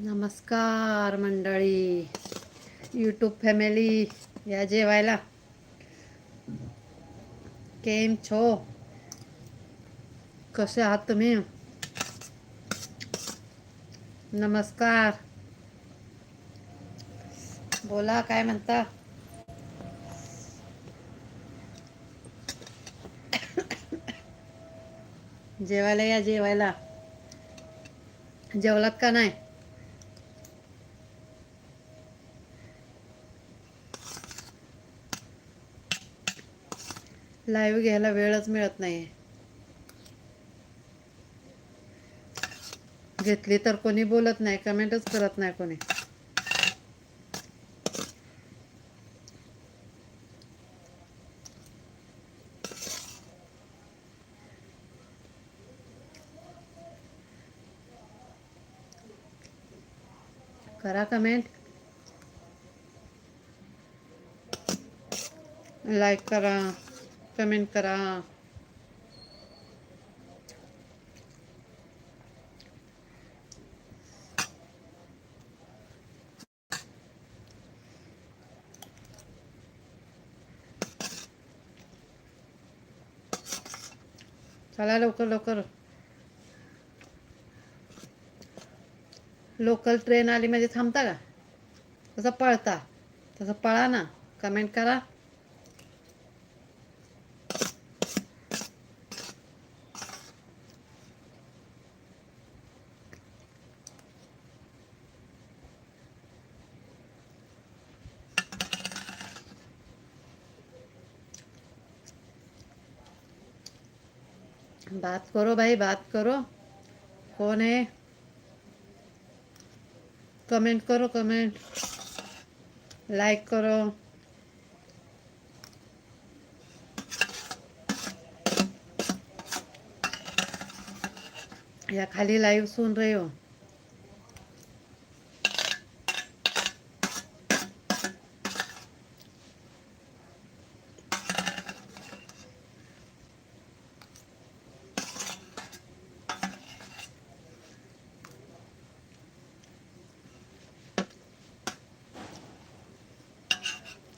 नमस्कार मंडळी. YouTube family या जेवायला? केम छो? कसे आहात तुम्ही? नमस्कार. बोला काय म्हणता? जेवायला या जेवायला. जेवलात का नाही? लाईव्ह घ्यायला वेळच मिळत नाही घेतली तर कोणी बोलत नाही कमेंटच करत नाही कोणी. करा कमेंट. लाईक करा. कमेंट करा चला लवकर लवकर. लोकल ट्रेन आली म्हणजे थांबता का? तसं पळता. तसं पळा ना. कमेंट करा. बात करो भाई बात करो। कौन है? कमेंट करो कमेंट लाइक करो। या खाली लाइव सुन रहे हो?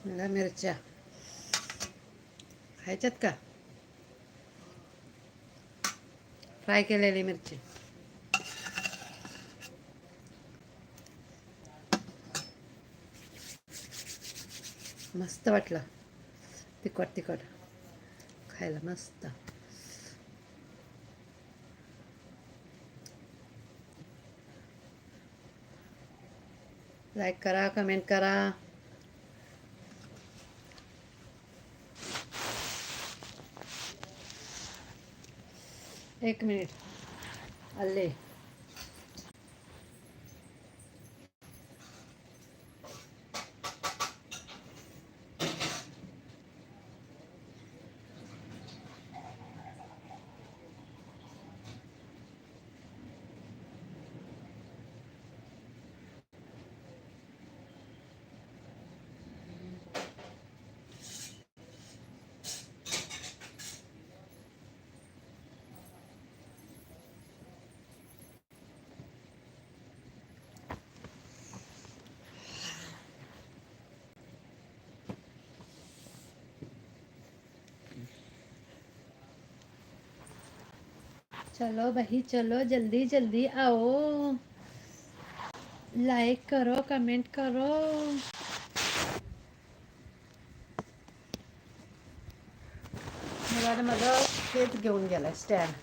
मिरच्या. खायच्यात का? फ्राय केलेली मिरची. मस्त वाटलं. तिखट तिखट. खायला मस्त. लाईक करा कमेंट करा. एक मिनिट. आले. चलो भाई चलो जल्दी जल्दी आओ। लाइक करो कमेंट करो। मला माझं तेच घेऊन गेलाय स्टँड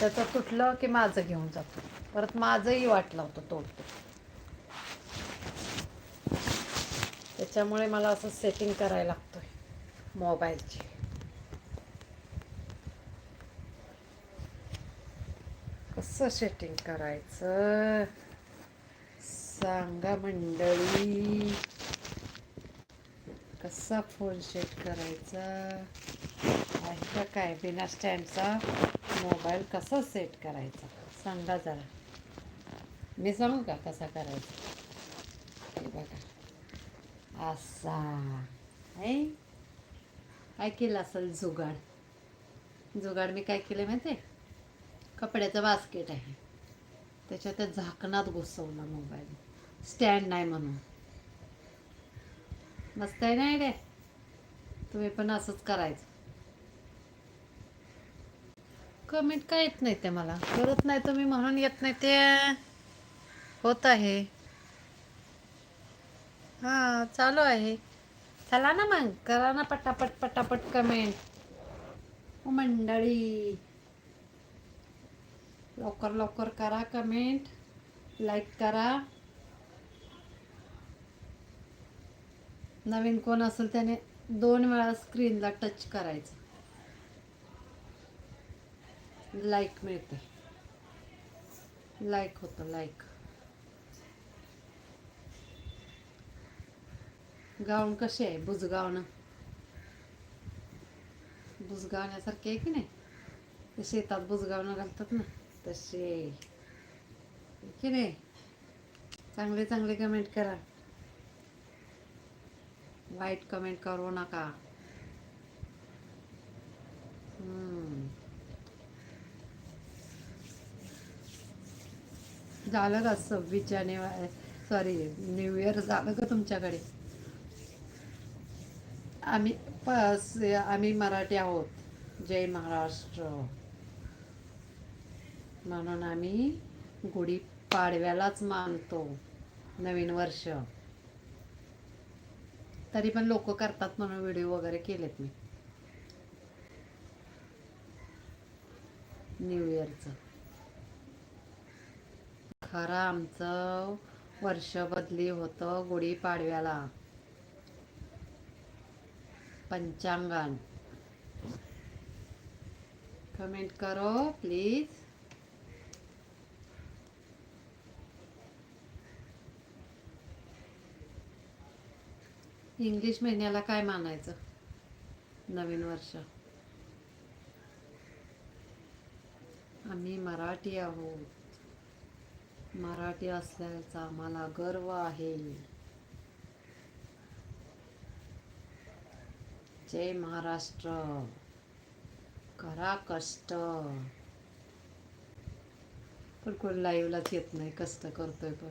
त्याचं तुटलं की माझं घेऊन जातो. परत माझंही वाट लावतो तोडतो. त्याच्यामुळे मला असं सेटिंग करायला लागतोय मोबाईलची कसं सेटिंग करायचं? सांगा मंडळी. कसा फोन सेट करायचा? आहे का काय बिना स्टँडचा मोबाईल कसा सेट करायचा? सांगा जरा. मी सांगू का कसा करायचा? हे बघा. असा. आहे काय केलं असेल जुगाड? जुगाड मी काय केलं माहिती आहे कपड्याचं बास्केट आहे. त्याच्या त्या झाकणात घुसवला मोबाईल. स्टँड नाही म्हणून. मस्त आहे नाही रे तुम्ही पण असंच करायचं. कमेंट काय येत नाही ते मला? करत नाही तुम्ही म्हणून येत नाही ते. होत आहे. हां चालू आहे. चला ना मग. करा ना पटापट पटापट कमेंट मंडळी. लवकर लवकर करा कमेंट लाईक करा. नवीन कोण असेल त्याने दोन वेळा स्क्रीनला टच करायचं. लाईक मिळते लाईक होतं लाईक गाऊन कसे आहे बुजगावणं बुजगावण्यासारखे आहे की नाही? शेतात बुजगावणं घालतात ना. तसे की नाही? चांगले चांगले कमेंट करा. वाईट कमेंट करू नका. हम्म. झालं का सव्वीस जानेवारी सॉरी न्यू इयर झालं का तुमच्याकडे? आम्ही आम्ही मराठी आहोत. जय महाराष्ट्र. म्हणून आम्ही गुढी पाडव्यालाच मानतो नवीन वर्ष. तरी पण लोक करतात म्हणून व्हिडिओ वगैरे केलेत मी. न्यू इयरचं खरं आमचं वर्ष बदली होतं गुढी पाडव्याला. पंचांगण. कमेंट करो प्लीज इंग्लिश महिन्याला काय मानायचं? नवीन वर्ष. आम्ही मराठी आहोत. मराठी असल्याचा आम्हाला गर्व आहे. जय महाराष्ट्र. करा कष्ट. पण कोण लाईव्हलाच येत नाही. कष्ट करतोय पण.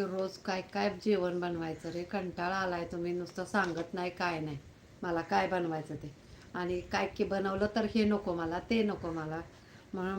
की रोज काय काय जेवण बनवायचं रे? कंटाळा आलाय तुम्ही नुसतं सांगत नाही काय नाही. मला काय बनवायचं ते? आणि काय की बनवलं तर हे नको मला ते नको मला. म्हणून